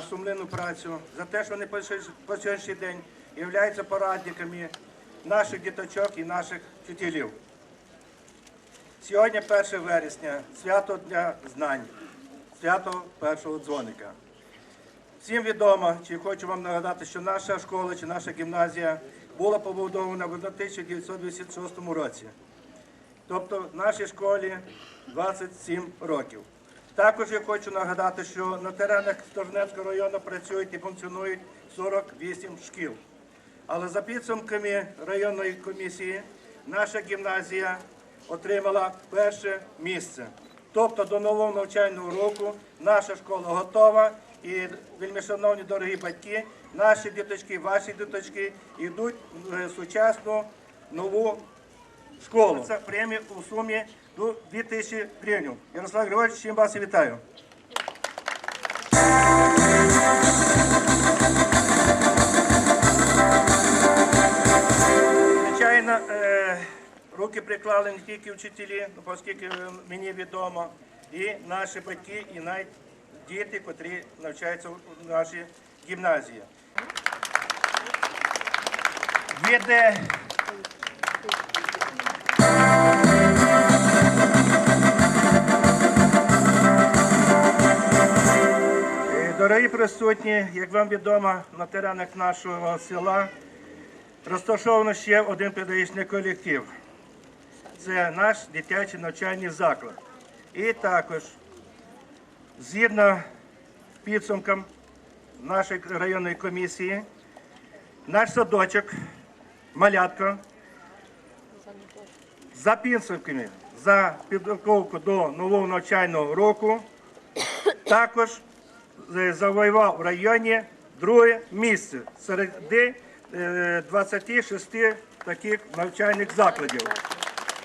за працю, за те, що вони по сьогоднішній день являються порадниками наших діточок і наших вчителів. Сьогодні 1 вересня, свято Дня знань, свято першого дзвоника. Всім відомо, чи хочу вам нагадати, що наша школа чи наша гімназія була побудована в 1926 році. Тобто в нашій школі 27 років. Також я хочу нагадати, що на теренах Сторжнецького району працюють і функціонують 48 шкіл. Але за підсумками районної комісії наша гімназія отримала перше місце. Тобто до нового навчального року наша школа готова і, вельми шановні дорогі батьки, наші діточки, ваші діточки йдуть в сучасну нову школу. Це премія у сумі до 2000 гривень. Ярослав Григорович, чим вас і вітаю. Звичайно, е, руки приклали не тільки вчителі, ну, оскільки е, мені відомо, і наші батьки, і навіть діти, котрі навчаються у нашій гімназії. Є Дорогі присутні, як вам відомо, на теренах нашого села розташовано ще один педагогічний колектив. Це наш дитячий навчальний заклад. І також, згідно підсумкам нашої районної комісії, наш садочок, малятка, за підсумками, за підготовку до нового навчального року, також завоював в районі друге місце серед е, 26 таких навчальних закладів.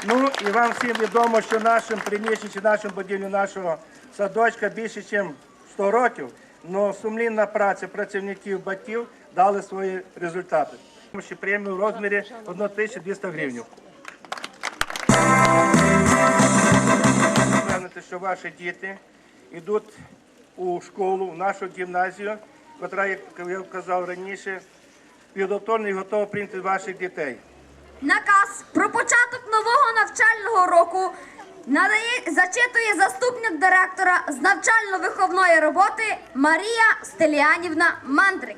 Ну і вам всім відомо, що нашим приміщенням, нашим будівлю нашого садочка більше, ніж 100 років, але сумлінна праця працівників батьків дали свої результати. Ще премію в розмірі 1200 гривень. Що ваші діти йдуть у школу, в нашу гімназію, яка, як я казав раніше, підготовлена і готова прийняти ваших дітей. Наказ про початок нового навчального року надає зачитує заступник директора з навчально-виховної роботи Марія Стеліанівна Мандрик.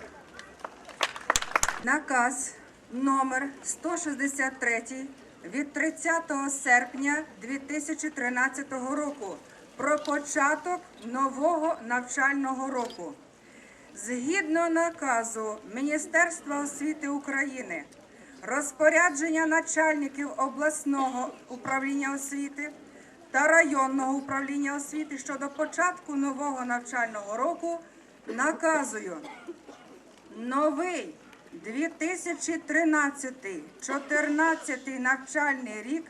Наказ номер 163 від 30 серпня 2013 року про початок нового навчального року. Згідно наказу Міністерства освіти України, розпорядження начальників обласного управління освіти та районного управління освіти щодо початку нового навчального року наказую Новий 2013-14 навчальний рік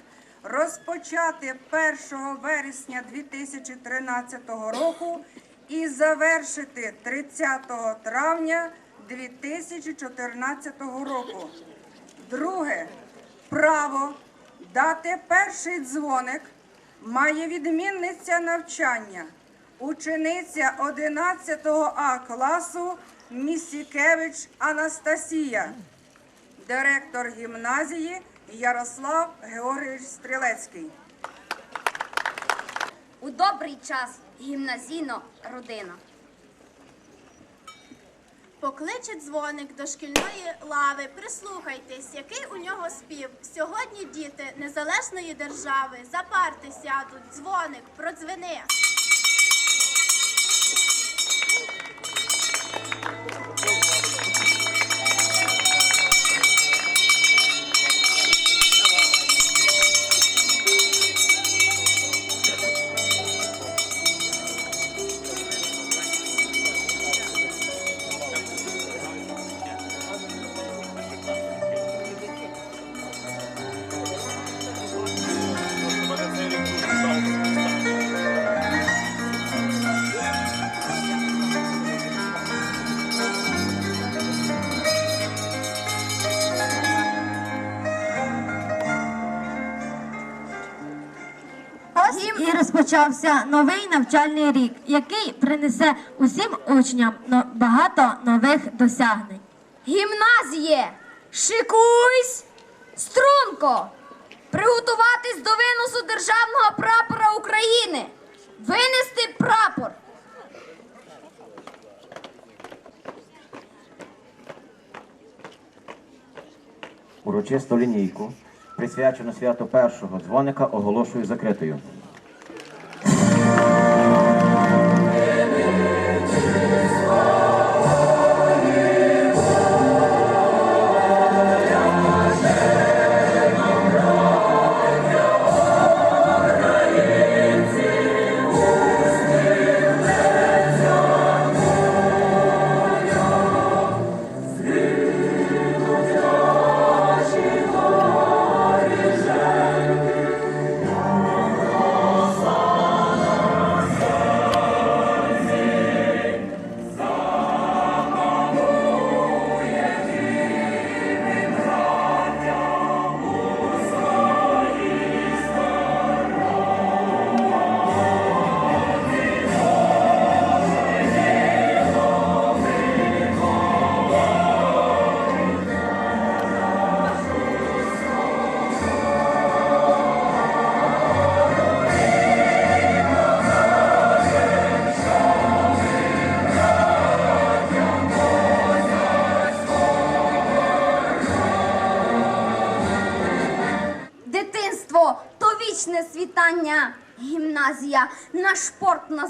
розпочати 1 вересня 2013 року і завершити 30 травня 2014 року. Друге. Право дати перший дзвоник має відмінниця навчання, учениця 11 А класу Місікевич Анастасія, директор гімназії Ярослав Георгійович Стрілецький. У добрий час гімназійно родина. Покличе дзвоник до шкільної лави. Прислухайтесь, який у нього спів. Сьогодні діти незалежної держави за парти сядуть. Дзвоник, продзвени. І розпочався новий навчальний рік, який принесе усім учням багато нових досягнень. Гімназіє, шикуйсь, струнко, приготуватись до виносу державного прапора України, винести прапор. Урочисту лінійку, присвячену святу першого дзвоника, оголошую закритою.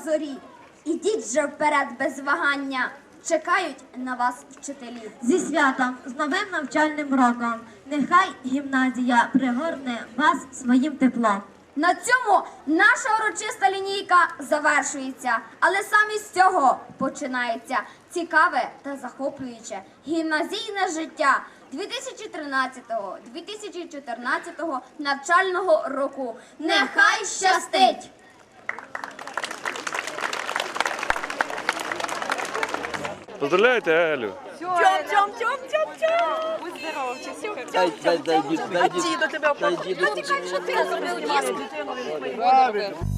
Зорі. Ідіть же вперед без вагання, чекають на вас вчителі. Зі святом, з новим навчальним роком, нехай гімназія пригорне вас своїм теплом. На цьому наша урочиста лінійка завершується, але саме з цього починається цікаве та захоплююче гімназійне життя 2013-2014 навчального року. Нехай щастить! Поздравляйте Елю. тебе дай, Ну, дід, що ти зробив діду. Перший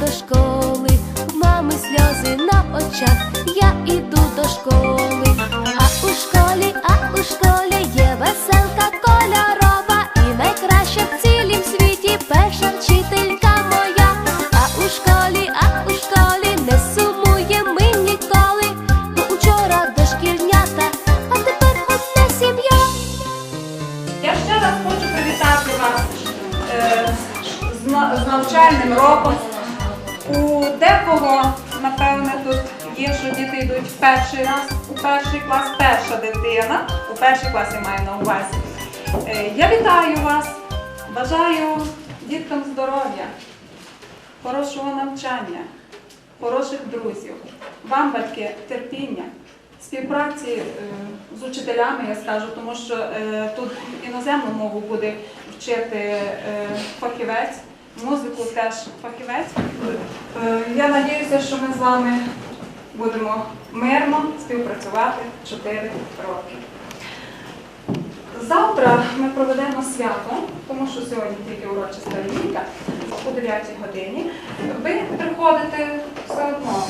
до школи, В мами сльози на очах, я іду до школи, а у школі, а у школі є веселка кольорова і найкраща в цілім світі перша вчителька моя. А у школі, а у школі не сумує ми ніколи. Бо учора дошкільнята, а тепер одна сім'я. Я ще раз хочу привітати вас е, з, з навчальним роком. У декого, напевне, тут є, що діти йдуть в перший раз, у перший клас, перша дитина, у перший клас я маю на увазі. Е, я вітаю вас, бажаю діткам здоров'я, хорошого навчання, хороших друзів, вам, батьки, терпіння, співпраці е, з учителями, я скажу, тому що е, тут іноземну мову буде вчити фахівець, музику теж фахівець. Е, я надіюся, що ми з вами будемо мирно співпрацювати 4 роки. Завтра ми проведемо свято, тому що сьогодні тільки урочиста лінійка. о 9 годині, ви приходите все одно.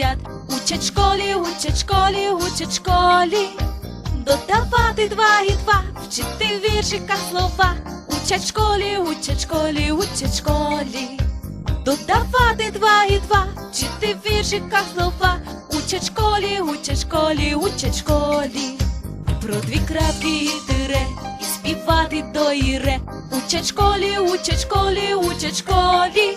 Їх у ряд. Учать школі, учать школі, учать школі. Додавати два і два, вчити в віршиках слова. Учать школі, учать школі, учать школі. Додавати два і два, вчити в віршиках слова. Учать школі, учать школі, учать школі. Про дві крапки і тире, і співати до іре. Учать школі, учать школі, учать школі.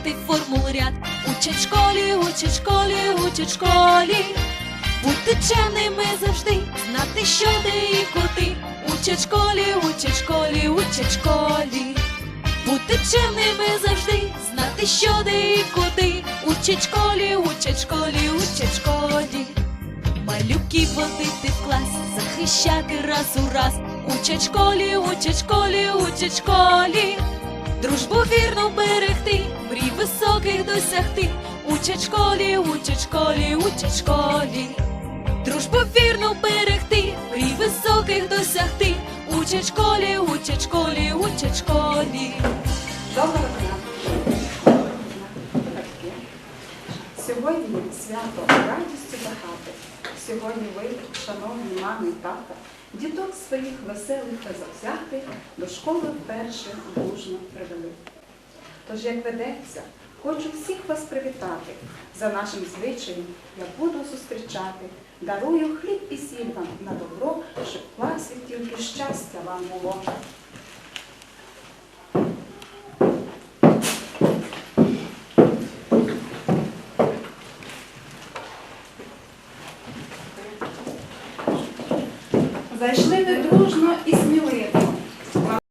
будувати формул ряд. Учать школі, учать школі, учать школі. Бути чемними завжди, знати, що де і куди. Учать школі, учать школі, учать школі. Бути чемними завжди, знати, що де і куди. Учать школі, учать школі, учать школі. Малюків водити в клас, захищати раз у раз. Учать школі, учать школі, учать школі. Дружбу вірно берегти, Учать школі, учать школі, учать школі. Дружбу вірно берегти, мрій високих досягти. Учать школі, учать школі, учать школі. Сьогодні свято радістю багато. Сьогодні ви, шановні мами і тата, діток своїх веселих та завзятих до школи вперше дружно привели. Тож, як ведеться, хочу всіх вас привітати. За нашим звичаєм я буду зустрічати. Дарую хліб і сіль вам на добро, щоб в класі тільки щастя вам було.